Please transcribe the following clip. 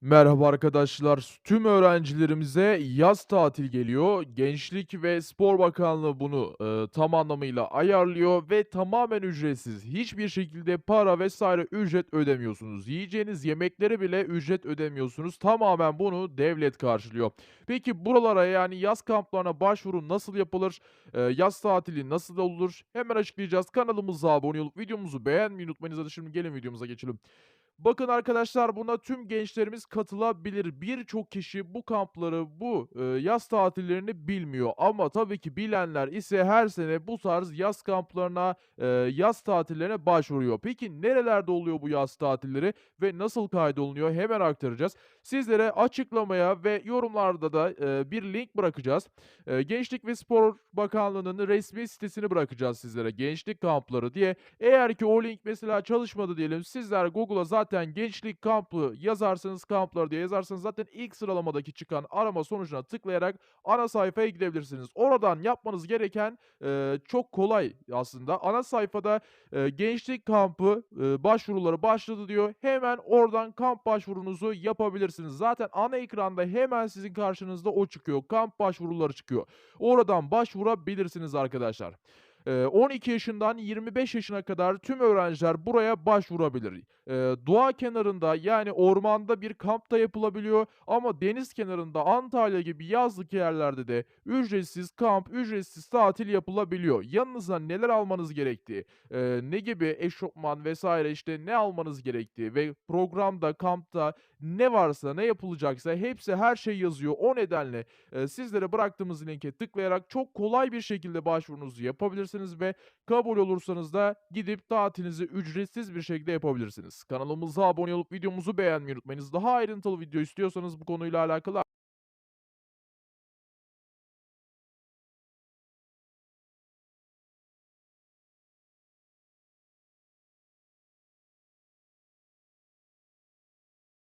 Merhaba arkadaşlar. Tüm öğrencilerimize yaz tatil geliyor. Gençlik ve Spor Bakanlığı bunu, eee, tam anlamıyla ayarlıyor ve tamamen ücretsiz. Hiçbir şekilde para vesaire ücret ödemiyorsunuz. Yiyeceğiniz yemeklere bile ücret ödemiyorsunuz. Tamamen bunu devlet karşılıyor. Peki buralara yani yaz kamplarına başvuru nasıl yapılır? Eee, yaz tatili nasıl olur? Hemen açıklayacağız. Kanalımıza abone olup videomuzu beğenmeyi unutmayınız. Hadi şimdi gelin videomuza geçelim. Bakın arkadaşlar buna tüm gençlerimiz katılabilir. Birçok kişi bu kampları, bu, eee, yaz tatillerini bilmiyor ama tabii ki bilenler ise her sene bu tarz yaz kamplarına, eee, yaz tatillerine başvuruyor. Peki nerelerde oluyor bu yaz tatilleri ve nasıl kaydolunuyor? Hemen aktaracağız. Sizlere açıklamaya ve yorumlarda da, eee, bir link bırakacağız. Eee, Gençlik ve Spor Bakanlığı'nın resmi sitesini bırakacağız sizlere, gençlik kampları diye. Eğer ki o link mesela çalışmadı diyelim, sizler Google'a zaten gençlik kampı yazarsanız, kamplar diye yazarsanız zaten ilk sıralamadaki çıkan arama sonucuna tıklayarak ana sayfaya gidebilirsiniz. Oradan yapmanız gereken, eee, çok kolay aslında. Ana sayfada, eee, gençlik kampı, eee, başvuruları başladı diyor. Hemen oradan kamp başvurunuzu yapabilirsiniz. Zaten ana ekranda hemen sizin karşınızda o çıkıyor. Kamp başvuruları çıkıyor. Oradan başvurabilirsiniz arkadaşlar. Eee, 12 yaşından 25 yaşına kadar tüm öğrenciler buraya başvurabilir. Eee, doğa kenarında, yani ormanda bir kamp da yapılabiliyor ama deniz kenarında Antalya gibi yazlık yerlerde de ücretsiz kamp, ücretsiz tatil yapılabiliyor. Yanınıza neler almanız gerektiği, eee, ne gibi eşofman vs. işte ne almanız gerektiği ve programda, kampta ne varsa, ne yapılacaksa hepsi, her şey yazıyor. O nedenle, eee, sizlere bıraktığımız linke tıklayarak çok kolay bir şekilde başvurunuzu yapabilirsiniz ve kabul olursanız da gidip tatilinizi ücretsiz bir şekilde yapabilirsiniz. Kanalımıza abone olup videomuzu beğenmeyi unutmayınız. Daha ayrıntılı video istiyorsanız bu konuyla alakalı